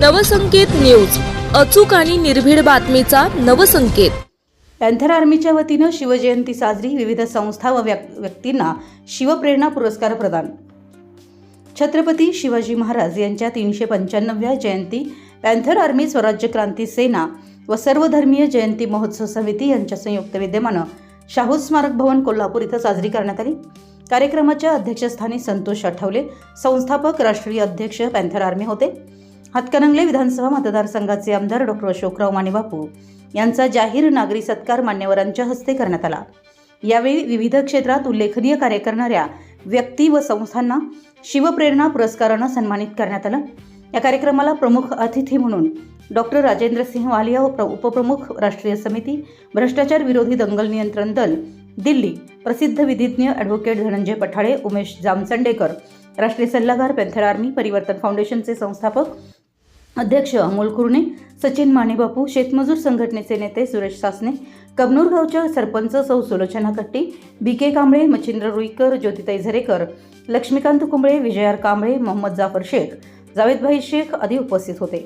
Navsanket news. अचूक आणि निर्भीड बातमीचा नवसंकेत. पॅन्थर आर्मीच्या वतीनं शिवजयंती साजरी विविध संस्था व व्यक्तींना शिवप्रेरणा पुरस्कार प्रदान. छत्रपती शिवाजी महाराज यांच्या तीनशे पंच्याण्णव्या जयंती पॅन्थर आर्मी स्वराज्य क्रांती सेना व सर्वधर्मीय जयंती महोत्सव समिती यांच्या संयुक्त विद्यमानं शाहू स्मारक भवन कोल्हापूर इथं साजरी करण्यात आली. कार्यक्रमाच्या अध्यक्षस्थानी संतोष आठवले संस्थापक राष्ट्रीय अध्यक्ष पॅन्थर आर्मी होते. हातकणंगले विधानसभा मतदारसंघाचे आमदार डॉक्टर अशोकराव मानेबापू यांचा जाहीर नागरी सत्कार मान्यवरांच्या हस्ते करण्यात आला. यावेळी विविध क्षेत्रात उल्लेखनीय कार्य करणाऱ्या व्यक्ती व संस्थांना शिवप्रेरणा पुरस्कारानं सन्मानित करण्यात आलं. या कार्यक्रमाला प्रमुख अतिथी म्हणून डॉक्टर राजेंद्र सिंह वालिया व प्र- उपप्रमुख राष्ट्रीय समिती भ्रष्टाचार विरोधी दंगल नियंत्रण दल दिल्ली प्रसिद्ध विधिज्ञ ॲडव्होकेट धनंजय पठाळे उमेश जामचंडेकर राष्ट्रीय सल्लागार पेंथर आर्मी परिवर्तन फाउंडेशनचे संस्थापक अध्यक्ष अमोल कुरणे सचिन मानेबापू शेतमजूर संघटनेचे नेते सुरेश सासने कबनूर गावच्या सरपंच सौ सुलोचना कट्टी बी के कांबळे मच्छिंद्र रुईकर ज्योतिताई झरेकर लक्ष्मीकांत कुंबळे विजयार कांबळे मोहम्मद जाफर शेख जावेदभाई शेख आदी उपस्थित होते.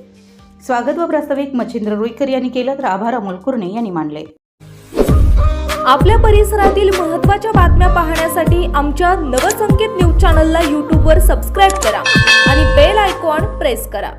स्वागत व प्रास्ताविक मच्छिंद्र रुईकर यांनी केलं तर आभार अमोल कुरणे यांनी मानले. आपल्या परिसरातील महत्त्वाच्या बातम्या पाहण्यासाठी आमच्या नवसंकेत न्यूज चॅनलला यूट्यूबवर सबस्क्राईब करा आणि बेल आयकॉन प्रेस करा.